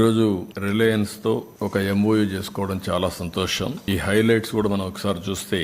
ఈరోజు రిలయన్స్తో ఒక ఎంఓయూ చేసుకోవడం చాలా సంతోషం. ఈ హైలైట్స్ కూడా మనం ఒకసారి చూస్తే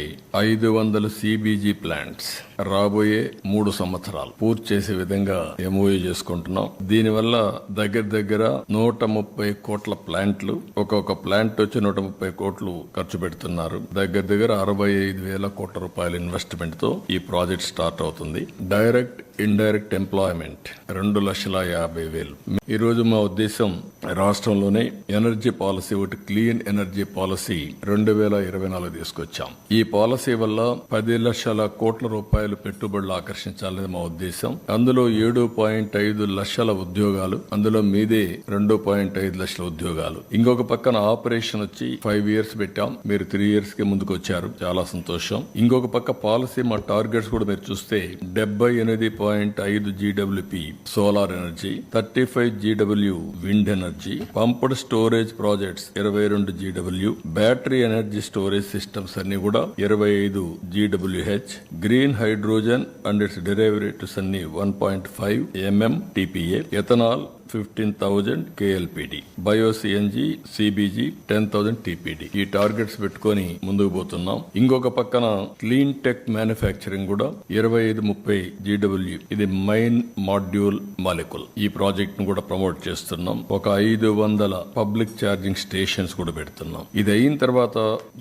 ఐదు వందల సిబిజీ ప్లాంట్స్ రాబోయే మూడు సంవత్సరాలు పూర్తి చేసే విధంగా ఎంఓయూ చేసుకుంటున్నాం. దీనివల్ల దగ్గర దగ్గర నూట ముప్పై కోట్ల ప్లాంట్లు ఒక్కొక్క ప్లాంట్ వచ్చి నూట ముప్పై కోట్లు ఖర్చు పెడుతున్నారు. దగ్గర దగ్గర అరవై ఐదు వేల కోట్ల రూపాయల ఇన్వెస్ట్మెంట్తో ఈ ప్రాజెక్ట్ స్టార్ట్ అవుతుంది. డైరెక్ట్ ఇండైరెక్ట్ ఎంప్లాయ్మెంట్ రెండు లక్షల యాభై వేలు. ఈ రోజు మా ఉద్దేశం రాష్ట్రంలోనే ఎనర్జీ పాలసీ ఒకటి క్లీన్ ఎనర్జీ పాలసీ రెండు వేల ఇరవై నాలుగు తీసుకొచ్చాం. ఈ పాలసీ వల్ల పది లక్షల కోట్ల రూపాయలు పెట్టుబడులు ఆకర్షించాలని మా ఉద్దేశం. అందులో ఏడు పాయింట్ ఐదు లక్షల ఉద్యోగాలు అందులో మీదే రెండు పాయింట్ ఐదు లక్షల ఉద్యోగాలు. ఇంకొక పక్కన ఆపరేషన్ వచ్చి ఫైవ్ ఇయర్స్ పెట్టాం. మీరు త్రీ ఇయర్స్కి ముందుకు వచ్చారు చాలా సంతోషం. ఇంకొక పక్క పాలసీ మా టార్గెట్స్ కూడా మీరు చూస్తే డెబ్బై ఎనిమిది పాయింట్ ఐదు జీడబ్ల్యూపి solar energy thirty five GW wind energy pumped storage projects ఇరవై రెండు GW battery energy storage systems అన్ని కూడా ఇరవై ఐదు జీడబ్ల్యూహెచ్ green hydrogen and its derivatives అన్ని one point five MM TPA ethanol fifteen thousand KLPD bio CNG CBG ten thousand TPD ఈ targets పెట్టుకొని ముందుకు పోతున్నాం. ఇంకొక పక్కన క్లీన్ టెక్ మ్యానుఫ్యాక్చరింగ్ కూడా ఇరవై ఐదు ముప్పై జీడబ్ల్యూ. ఇది మైన్ మాడ్యూల్ మాలికుల్ ఈ ప్రాజెక్ట్ను కూడా ప్రమోట్ చేస్తున్నాం. ఒక ఐదు వందల పబ్లిక్ ఛార్జింగ్ స్టేషన్స్ కూడా పెడుతున్నాం. ఇది అయిన తర్వాత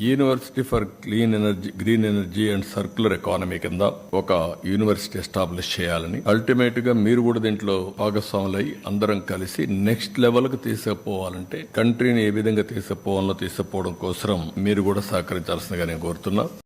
university for clean energy green energy and circular economy కింద ఒక యూనివర్సిటీ ఎస్టాబ్లిష్ చేయాలని. అల్టిమేట్గా మీరు కూడా దీంట్లో భాగస్వాములై అందరం కలిసి నెక్స్ట్ లెవెల్కు తీసుకుపోవాలంటే కంట్రీని ఏ విధంగా తీసుకుపోవాలో తీసుకుపోవడం కోసం మీరు కూడా సహకరించాల్సిందిగా నేను కోరుతున్నా.